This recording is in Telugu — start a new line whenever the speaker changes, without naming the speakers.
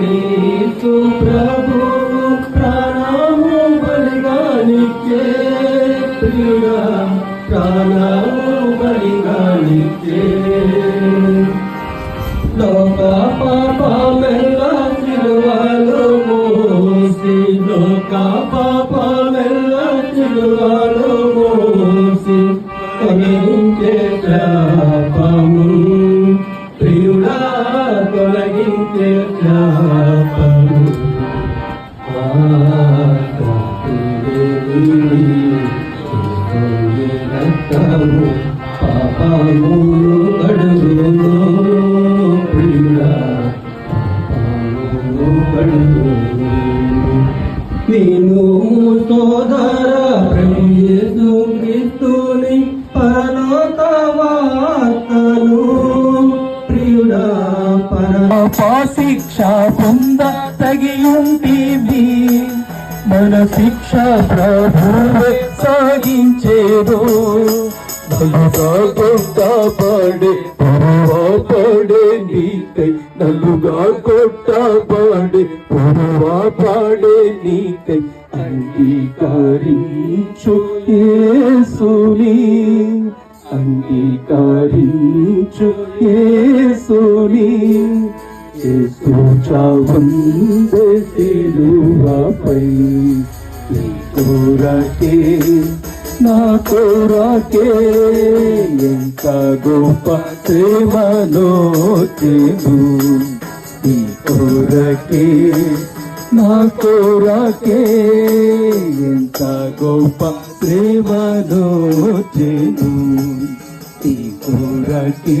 క్రీస్తు ప్రభు ప్రాణము బలిగానిచ్చే ప్రియుడా ప్రాణము బలిగానిచ్చే లోక పాపమెల్ల సిలువలో మోసి లోక పాపమెల్ల సిలువలో మోసి నేను సోదర ప్రభు యేసు పరలోక వార్తను ప్రియుడా పర
శిక్ష పొంద తగియుంటివి మన శిక్ష ప్రభువే సాగించేరు నలుగా కొట్టబడే పొరవా పడే నీకై నలుగా కొట్టబడే పొరవా పడే నీకై అంగీకరించు ఏసుని అంగీకరించు ఏసుని యేసు చావుందే సిలువపై నీ కోరకే నా కోరకే ఎంత గొప్ప ప్రేమలో నీ కోరకే నా కోరకే ఎంత గొప్ప ప్రేమలో చేను కోరకే